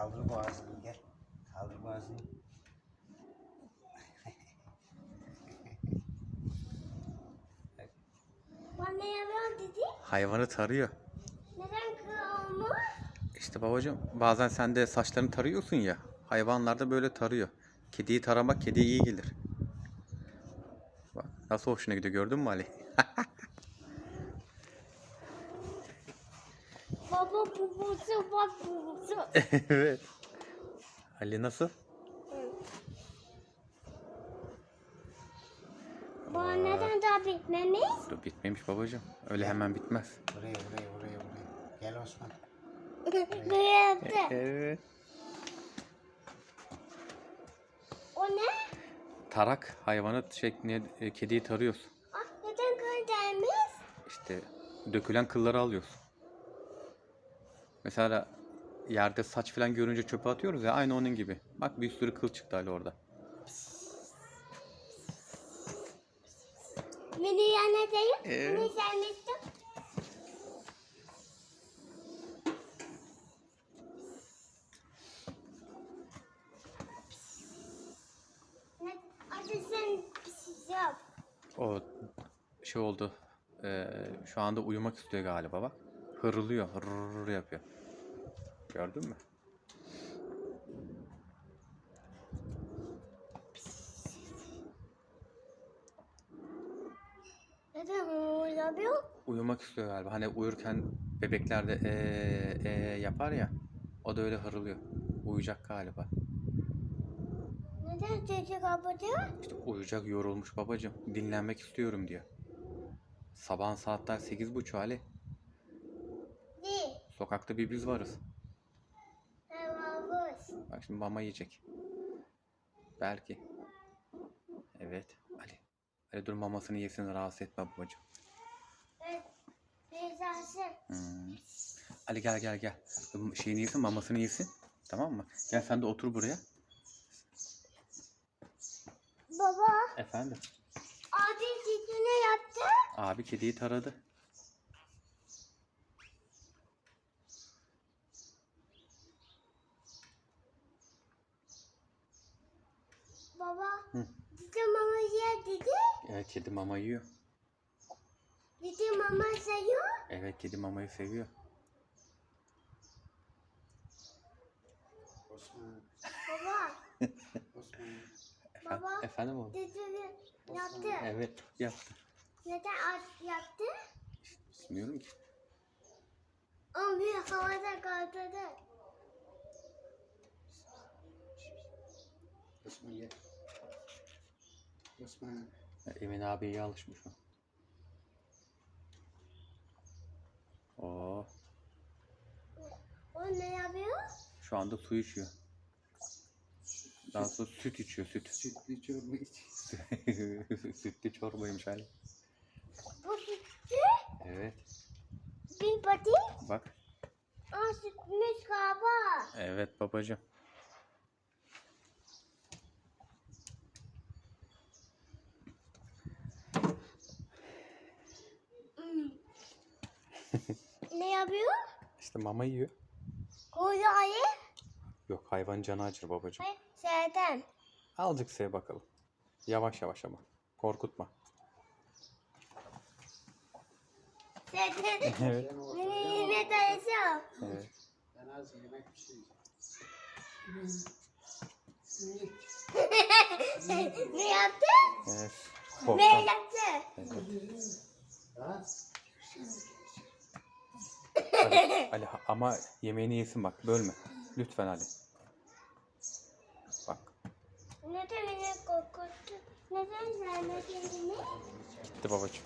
Kaldır boğazını gel. Kaldır boğazını. Bana yapıyor dedi. Hayvanı tarıyor. Neden kırılmış? İşte babacığım bazen sen de saçlarını tarıyorsun ya. Hayvanlar da böyle tarıyor. Kediyi taramak kediye iyi gelir. Bak nasıl hoşuna gidiyor gördün mü Ali? Baba bubusu bak bubusu. evet. Ali nasıl? Bana neden daha bitmemiş? Dur bitmemiş babacığım. Öyle hemen bitmez. Buraya buraya buraya buraya. Gel Osman. Ne yaptı? Evet. O ne? Tarak hayvanı şeklinde e, kediyi tarıyorsun. Ah, neden kırdırmış? İşte dökülen kılları alıyorsun. Mesela yerde saç falan görünce çöpe atıyoruz ya aynı onun gibi. Bak bir sürü kıl çıktı Ali orada. Beni yana değil. Evet. Beni pis yap. O şey oldu. eee, şu anda uyumak istiyor galiba bak. Hırlıyor. Hırr yapıyor. Gördün mü? Neden o yapıyor? Uyumak istiyor galiba. Hani uyurken bebekler de ee, ee yapar ya. O da öyle hırlıyor. Uyuyacak galiba. Neden çocuk kapatıyor? İşte uyuyacak yorulmuş babacığım. Dinlenmek istiyorum diyor. Sabahın saatler sekiz buçuk Ali. Sokakta bir biz varız. Bak şimdi mama yiyecek. Belki. Evet. Ali. Ali dur mamasını yesin rahatsız etme babacığım. Hmm. Ali gel gel gel. Şeyini yesin mamasını yesin. Tamam mı? Gel sen de otur buraya. Baba, Efendim. abi ciddi ne yaptı? Abi kediyi taradı. Baba, Hı. ciddi mama yer dedi. Evet kedi mama yiyor. Ciddi mama sayıyor. Evet kedi mamayı seviyor. Osman. Baba, Osman. Baba. efendim oğlum. ne yaptı? Evet yaptı. Neden at yaptı? Bilmiyorum ki. O bir havada kaldırdı. Osman gel. Osman. Emin abi iyi alışmış o. Oo, O ne yapıyor? şu anda su içiyor. Daha sonra süt içiyor süt. Sütlü çorba iç. Sütlü çorbaymış Ali. Bu sütü Evet. bir pati. Bak. Aa sütmüş galiba. Evet babacığım. Ne yapıyor? İşte mama yiyor. Koyu ayı. Yok hayvan canı acır babacığım. Hayır, şeyden. Azıcık sev bakalım. Yavaş yavaş ama. Korkutma. Şeyden. Evet. Yine tanesi evet. Ben az yemek pişireceğim. ne yaptı? Evet. Ne Korkma. yaptı? Ha? Ali, Ali, ama yemeğini yesin bak bölme. Lütfen Ali. Bak Neden beni korkuttu? Neden sen kendini? gitti babacığım.